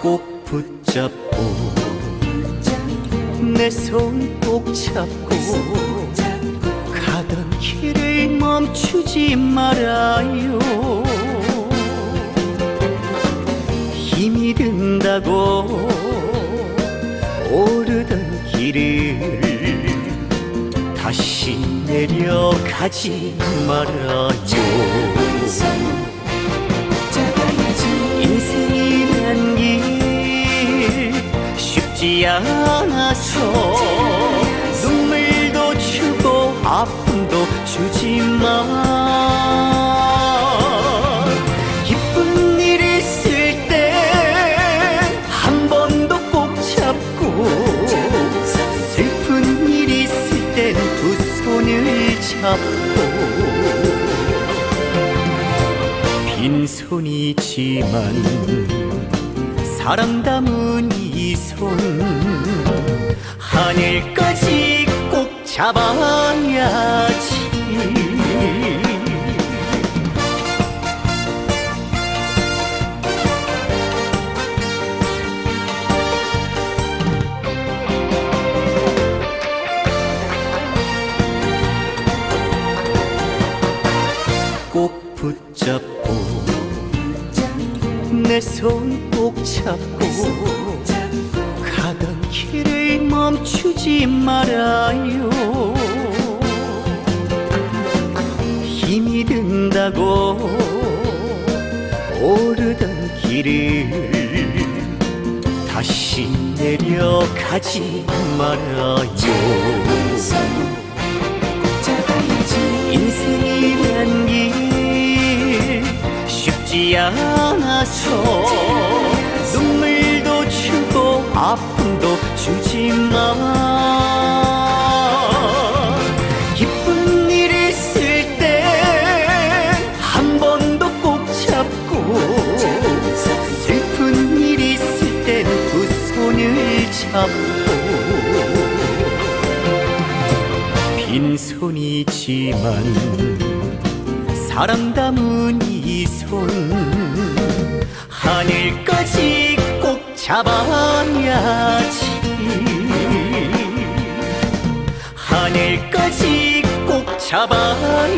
꼭 붙잡고 내 손 꼭 잡고 멈추지 말아요. 힘이 든다고 오르던 길을 다시 내려가지 말아요. 인생이란 길 쉽지 않아서 눈물도 주고 아픔도 주지만 손을 잡고 빈손이지만 사랑 담은 이 손 하늘까지 꼭 잡아야지 붙잡고 내 손 꼭 잡고 가던 길을 멈추지 말아요. 힘이 든다고 오르던 길을 다시 내려가지 말아요 않아서 눈물도 주고 아픔도 주지만 기쁜 일 있을 때 한 번 더 꼭 잡고 슬픈 일 있을 땐 두 손을 잡고 빈손이지만 사랑 담은 이 손. 하늘까지 꼭 잡아야지. 하늘까지 꼭 잡아야지